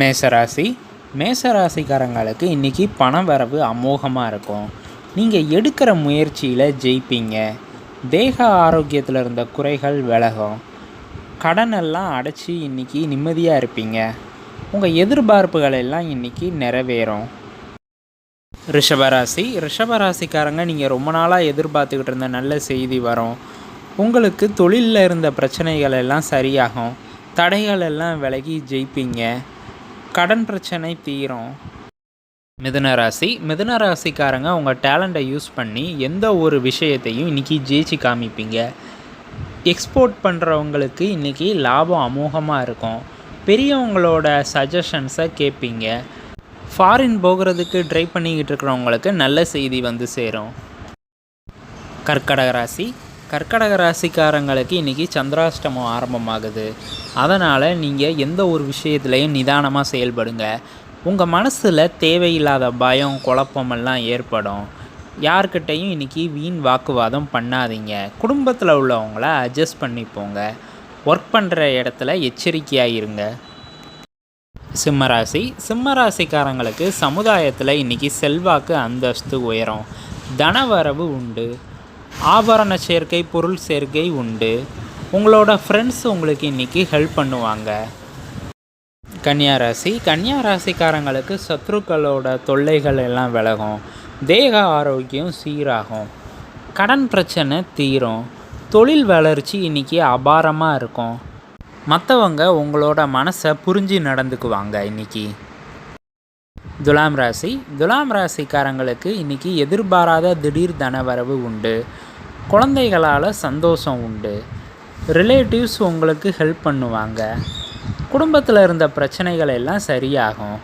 மேசராசி. மேசராசிக்காரங்களுக்கு இன்றைக்கி பண வரவு அமோகமாக இருக்கும். நீங்கள் எடுக்கிற முயற்சியில் ஜெயிப்பீங்க. தேக ஆரோக்கியத்தில் இருந்த குறைகள் விலகும். கடனெல்லாம் அடைச்சி இன்றைக்கி நிம்மதியாக இருப்பீங்க. உங்கள் எதிர்பார்ப்புகள் எல்லாம் இன்றைக்கி நிறைவேறும். ரிஷபராசி. ரிஷபராசிக்காரங்க நீங்கள் ரொம்ப நாளாக எதிர்பார்த்துக்கிட்டு இருந்த நல்ல செய்தி வரும். உங்களுக்கு தொழிலில் இருந்த பிரச்சனைகள் எல்லாம் சரியாகும். தடைகள் எல்லாம் விலகி ஜெயிப்பீங்க. கடன் பிரச்சனை தீரும். மிதுனராசி ராசி. மிதுன ராசிக்காரங்க உங்கள் டேலண்ட்டை யூஸ் பண்ணி எந்த ஒரு விஷயத்தையும் இன்றைக்கி ஜெயிச்சு காமிப்பீங்க. எக்ஸ்போர்ட் பண்ணுறவங்களுக்கு இன்றைக்கி லாபம் அமோகமாக இருக்கும். பெரியவங்களோட சஜஷன்ஸை கேட்பீங்க ஃபாரின் போகிறதுக்கு ட்ரை பண்ணிக்கிட்டு இருக்கிறவங்களுக்கு நல்ல செய்தி வந்து சேரும். கர்க்கடக ராசி. கர்க்கடக ராசிக்காரங்களுக்கு இன்றைக்கி சந்திராஷ்டமம் ஆரம்பமாகுது. அதனால் நீங்கள் எந்த ஒரு விஷயத்துலையும் நிதானமாக செயல்படுங்க. உங்கள் மனசில் தேவையில்லாத பயம் குழப்பமெல்லாம் ஏற்படும். யார்கிட்டையும் இன்றைக்கி வீண் வாக்குவாதம் பண்ணாதீங்க. குடும்பத்தில் உள்ளவங்கள அட்ஜஸ்ட் பண்ணிப்போங்க. ஒர்க் பண்ணுற இடத்துல எச்சரிக்கையாக இருங்க சிம்மராசி. சிம்மராசிக்காரங்களுக்கு சமுதாயத்தில் இன்றைக்கி செல்வாக்கு அந்தஸ்து உயரும். தனவரவு உண்டு. ஆபரண சேர்க்கை பொருள் சேர்க்கை உண்டு. உங்களோட ஃப்ரெண்ட்ஸ் உங்களுக்கு இன்றைக்கி ஹெல்ப் பண்ணுவாங்க. கன்னியாராசி கன்னியாராசிக்காரங்களுக்கு சத்ருக்களோட தொல்லைகள் எல்லாம் விலகும். தேக ஆரோக்கியம் சீராகும். கடன் பிரச்சனை தீரும். தொழில் வளர்ச்சி இன்றைக்கி அபாரமாக இருக்கும். மற்றவங்க உங்களோட மனசை புரிஞ்சு நடந்துக்குவாங்க இன்றைக்கி துலாம் ராசி. துலாம் ராசிக்காரங்களுக்கு இன்றைக்கி எதிர்பாராத திடீர் தனவரவு உண்டு. குழந்தைகளால் சந்தோஷம் உண்டு. ரிலேட்டிவ்ஸ் உங்களுக்கு ஹெல்ப் பண்ணுவாங்க. குடும்பத்தில் இருந்த பிரச்சனைகள் எல்லாம் சரியாகும்.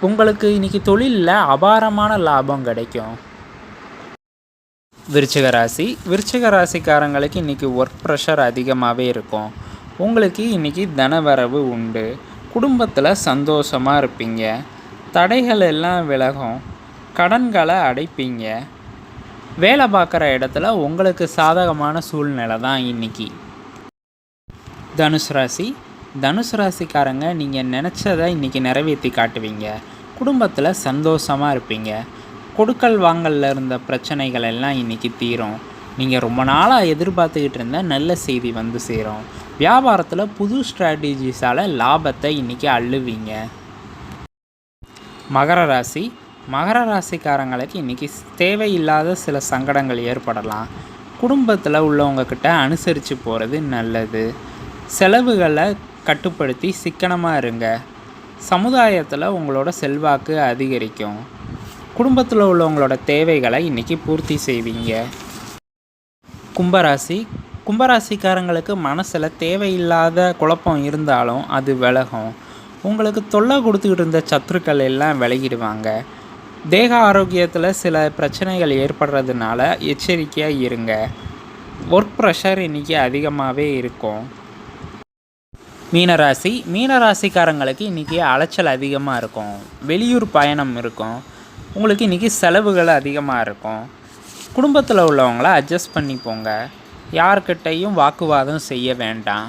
உங்களுக்கு இன்றைக்கி தொழிலில் அபாரமான லாபம் கிடைக்கும். விருச்சிக ராசி. விருச்சிக ராசிக்காரங்களுக்கு இன்றைக்கி ஒர்க் ப்ரெஷர் அதிகமாகவே இருக்கும். உங்களுக்கு இன்றைக்கி தனவரவு உண்டு. குடும்பத்தில் சந்தோஷமாக இருப்பீங்க. தடைகள் எல்லாம் விலகும். கடன்களை அடைப்பீங்க. வேலை பார்க்குற இடத்துல உங்களுக்கு சாதகமான சூழ்நிலை தான் இன்றைக்கி தனுஷ் ராசி. தனுஷ் ராசிக்காரங்க நீங்கள் நினச்சதை இன்றைக்கி நிறைவேற்றி காட்டுவீங்க. குடும்பத்தில் சந்தோஷமாக இருப்பீங்க. கொடுக்கல் வாங்கலில் இருந்த பிரச்சனைகள் எல்லாம் இன்றைக்கி தீரும். நீங்கள் ரொம்ப நாளாக எதிர்பார்த்துக்கிட்டு இருந்த நல்ல செய்தி வந்து சேரும். வியாபாரத்தில் புது ஸ்ட்ராட்டஜிஸால் லாபத்தை இன்றைக்கி அள்ளுவீங்க. மகர ராசி. மகர ராசிக்காரங்களுக்கு இன்றைக்கி தேவையில்லாத சில சங்கடங்கள் ஏற்படலாம். குடும்பத்தில் உள்ளவங்கக்கிட்ட அனுசரித்து போகிறது நல்லது. செலவுகளை கட்டுப்படுத்தி சிக்கனமாக இருங்க. சமுதாயத்தில் உங்களோட செல்வாக்கு அதிகரிக்கும். குடும்பத்தில் உள்ளவங்களோட தேவைகளை இன்றைக்கி பூர்த்தி செய்வீங்க. கும்பராசி. கும்பராசிக்காரங்களுக்கு மனசில் தேவையில்லாத குழப்பம் இருந்தாலும் அது விலகும். உங்களுக்கு தொல்லை கொடுத்துக்கிட்டு இருந்த சத்துருக்கள் எல்லாம் விலகிடுவாங்க. தேக ஆரோக்கியத்தில் சில பிரச்சனைகள் ஏற்படுறதுனால எச்சரிக்கையாக இருங்க. ஒர்க் ப்ரெஷர் இன்றைக்கி அதிகமாகவே இருக்கும். மீனராசி மீனராசிக்காரங்களுக்கு இன்றைக்கி அலைச்சல் அதிகமாக இருக்கும். வெளியூர் பயணம் இருக்கும். உங்களுக்கு இன்றைக்கி செலவுகள் அதிகமாக இருக்கும். குடும்பத்தில் உள்ளவங்கள அட்ஜஸ்ட் பண்ணிப்போங்க யார்கிட்டையும் வாக்குவாதம் செய்ய வேண்டாம்.